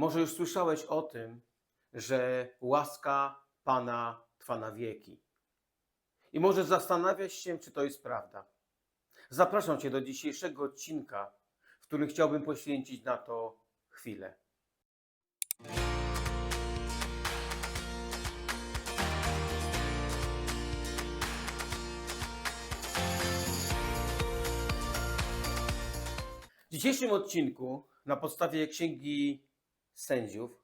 Może już słyszałeś o tym, że łaska Pana trwa na wieki. I może zastanawiasz się, czy to jest prawda. Zapraszam Cię do dzisiejszego odcinka, w którym chciałbym poświęcić na to chwilę. W dzisiejszym odcinku, na podstawie Księgi Sędziów,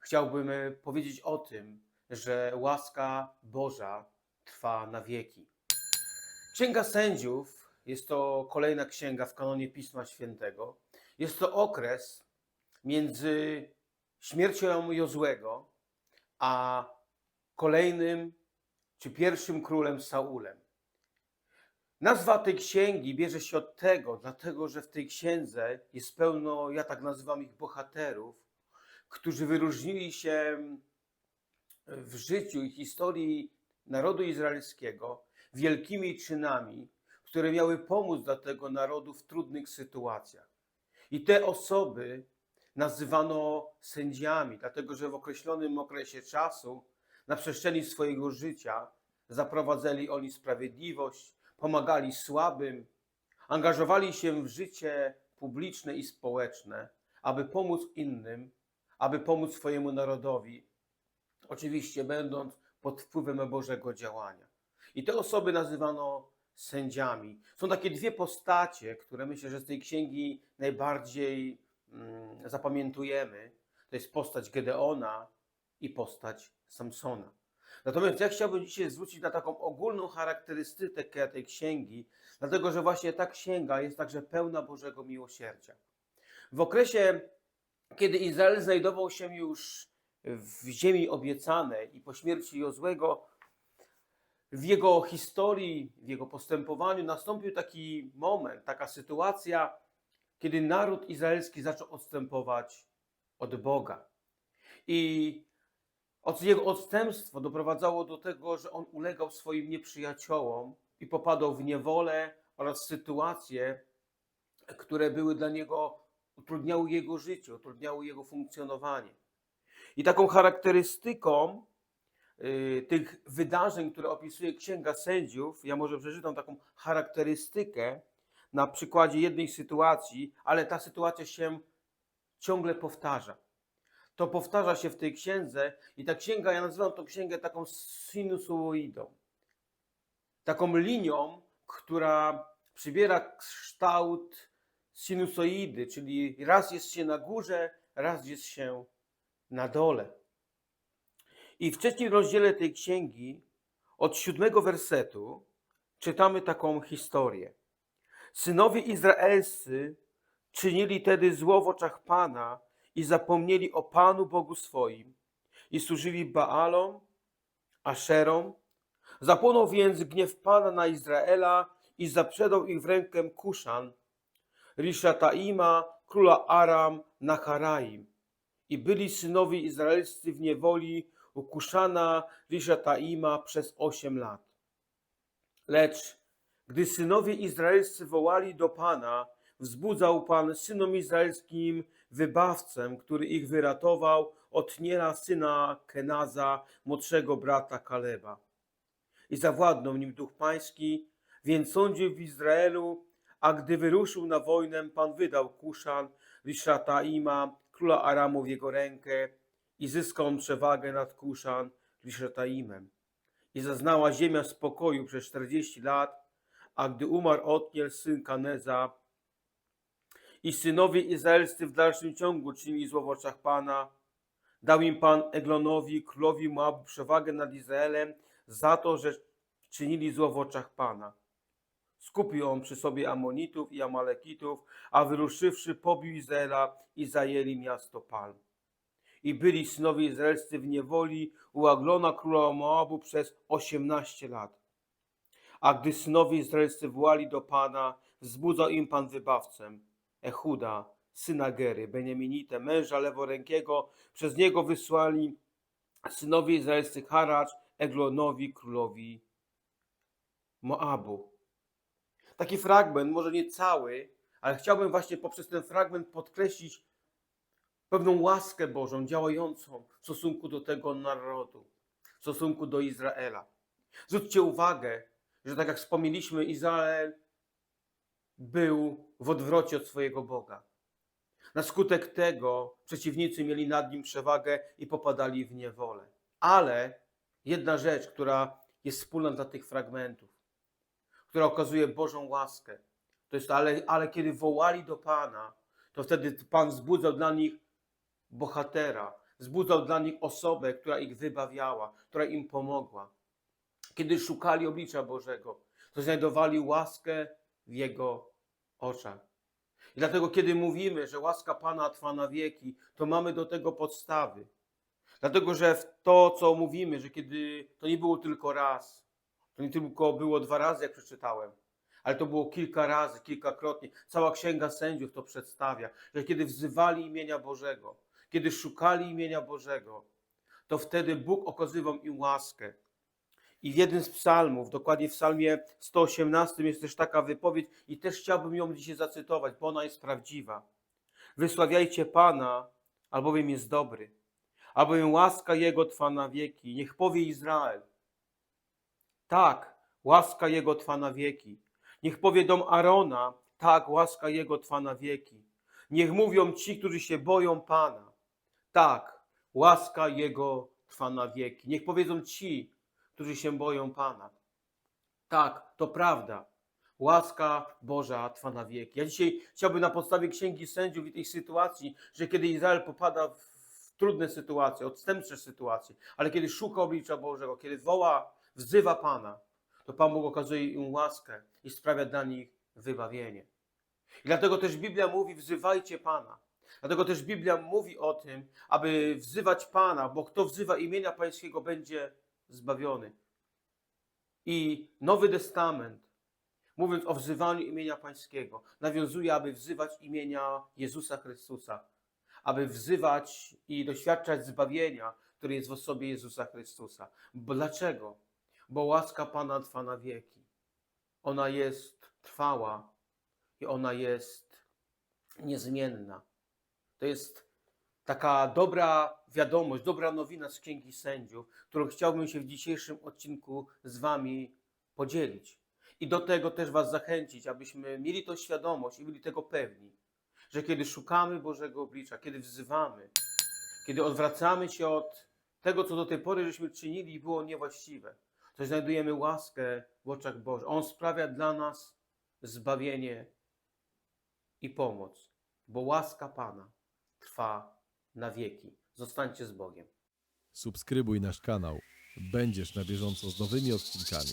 chciałbym e, powiedzieć o tym, że łaska Boża trwa na wieki. Księga Sędziów jest to kolejna księga w kanonie Pisma Świętego. Jest to okres między śmiercią Jozłego a kolejnym czy pierwszym królem Saulem. Nazwa tej księgi bierze się od tego, dlatego że w tej księdze jest pełno, ja tak nazywam ich bohaterów, którzy wyróżnili się w życiu i historii narodu izraelskiego wielkimi czynami, które miały pomóc dla tego narodu w trudnych sytuacjach. I te osoby nazywano sędziami, dlatego że w określonym okresie czasu, na przestrzeni swojego życia, zaprowadzali oni sprawiedliwość, pomagali słabym, angażowali się w życie publiczne i społeczne, aby pomóc innym, aby pomóc swojemu narodowi, oczywiście będąc pod wpływem Bożego działania. I te osoby nazywano sędziami. Są takie dwie postacie, które myślę, że z tej księgi najbardziej mm, zapamiętujemy. To jest postać Gedeona i postać Samsona. Natomiast ja chciałbym dzisiaj zwrócić na taką ogólną charakterystykę tej księgi, dlatego że właśnie ta księga jest także pełna Bożego miłosierdzia. W okresie, kiedy Izrael znajdował się już w ziemi obiecanej i po śmierci Jozłego, w jego historii, w jego postępowaniu nastąpił taki moment, taka sytuacja, kiedy naród izraelski zaczął odstępować od Boga. I jego odstępstwo doprowadzało do tego, że on ulegał swoim nieprzyjaciołom i popadał w niewolę oraz sytuacje, które były dla niego, utrudniały jego życie, utrudniały jego funkcjonowanie. I taką charakterystyką y, tych wydarzeń, które opisuje Księga Sędziów, ja może przeczytam taką charakterystykę na przykładzie jednej sytuacji, ale ta sytuacja się ciągle powtarza to powtarza się w tej księdze i ta księga, ja nazywam tą księgę taką sinusoidą. Taką linią, która przybiera kształt sinusoidy, czyli raz jest się na górze, raz jest się na dole. I w trzecim rozdziale tej księgi, od siódmego wersetu, czytamy taką historię. Synowie izraelscy czynili tedy zło w oczach Pana, i zapomnieli o Panu Bogu swoim i służyli Baalom, Aszerom. Zapłonął więc gniew Pana na Izraela i zaprzedał ich w rękę Kuszan, Rishataima, króla Aram, Nacharaim. I byli synowie izraelscy w niewoli u Kuszana, przez osiem lat. Lecz gdy synowie izraelscy wołali do Pana, wzbudzał Pan synom izraelskim wybawcę, który ich wyratował od Niela, syna Kenaza, młodszego brata Kaleba. I zawładnął nim duch pański, więc sądził w Izraelu, a gdy wyruszył na wojnę, Pan wydał Kuszan, Rishataima, króla Aramu w jego rękę i zyskał on przewagę nad Kuszan, Rishataimem. I zaznała ziemia spokoju przez 40 lat, a gdy umarł Otniel, syn Kaneza, i synowie izraelscy w dalszym ciągu czynili zło w oczach Pana. Dał im Pan Eglonowi, królowi Moabu, przewagę nad Izraelem za to, że czynili zło w oczach Pana. Skupił on przy sobie Amonitów i Amalekitów, a wyruszywszy pobił Izraela i zajęli miasto Palm. I byli synowie izraelscy w niewoli u Aglona króla Moabu przez osiemnaście lat. A gdy synowie izraelscy wołali do Pana, wzbudzał im Pan wybawcę Echuda, syna Gery, Beniaminite, męża leworękiego, przez niego wysłali synowie izraelscy haracz Eglonowi, królowi Moabu. Taki fragment, może nie cały, ale chciałbym właśnie poprzez ten fragment podkreślić pewną łaskę Bożą działającą w stosunku do tego narodu, w stosunku do Izraela. Zwróćcie uwagę, że tak jak wspomnieliśmy, Izrael był w odwrocie od swojego Boga. Na skutek tego przeciwnicy mieli nad nim przewagę i popadali w niewolę. Ale jedna rzecz, która jest wspólna dla tych fragmentów, która okazuje Bożą łaskę, to jest, ale, ale kiedy wołali do Pana, to wtedy Pan wzbudzał dla nich bohatera, wzbudzał dla nich osobę, która ich wybawiała, która im pomogła. Kiedy szukali oblicza Bożego, to znajdowali łaskę w Jego oczach. I dlatego, kiedy mówimy, że łaska Pana trwa na wieki, to mamy do tego podstawy. Dlatego, że w to, co mówimy, że kiedy to nie było tylko raz, to nie tylko było dwa razy, jak przeczytałem, ale to było kilka razy, kilkakrotnie. Cała księga sędziów to przedstawia, że kiedy wzywali imienia Bożego, kiedy szukali imienia Bożego, to wtedy Bóg okazywał im łaskę. I w jednym z psalmów, dokładnie w psalmie 118 jest też taka wypowiedź i też chciałbym ją dzisiaj zacytować, bo ona jest prawdziwa. Wysławiajcie Pana, albowiem jest dobry, albowiem łaska Jego trwa na wieki. Niech powie Izrael. Tak, łaska Jego trwa na wieki. Niech powie dom Arona, tak, łaska Jego trwa na wieki. Niech mówią ci, którzy się boją Pana. Tak, łaska Jego trwa na wieki. Niech powiedzą ci, którzy się boją Pana. Tak, to prawda. Łaska Boża trwa na wieki. Ja dzisiaj chciałbym na podstawie Księgi Sędziów i tej sytuacji, że kiedy Izrael popada w trudne sytuacje, odstępcze sytuacje, ale kiedy szuka oblicza Bożego, kiedy woła, wzywa Pana, to Pan Bóg okazuje im łaskę i sprawia dla nich wybawienie. I dlatego też Biblia mówi, wzywajcie Pana. Dlatego też Biblia mówi o tym, aby wzywać Pana, bo kto wzywa imienia Pańskiego będzie zbawiony. I Nowy Testament, mówiąc o wzywaniu imienia Pańskiego, nawiązuje, aby wzywać imienia Jezusa Chrystusa, aby wzywać i doświadczać zbawienia, które jest w osobie Jezusa Chrystusa. Bo dlaczego? Bo łaska Pana trwa na wieki. Ona jest trwała i ona jest niezmienna. To jest taka dobra wiadomość, dobra nowina z Księgi Sędziów, którą chciałbym się w dzisiejszym odcinku z Wami podzielić. I do tego też Was zachęcić, abyśmy mieli tą świadomość i byli tego pewni, że kiedy szukamy Bożego oblicza, kiedy wzywamy, kiedy odwracamy się od tego, co do tej pory żeśmy czynili i było niewłaściwe, to znajdujemy łaskę w oczach Bożych. On sprawia dla nas zbawienie i pomoc, bo łaska Pana trwa na wieki. Zostańcie z Bogiem. Subskrybuj nasz kanał. Będziesz na bieżąco z nowymi odcinkami.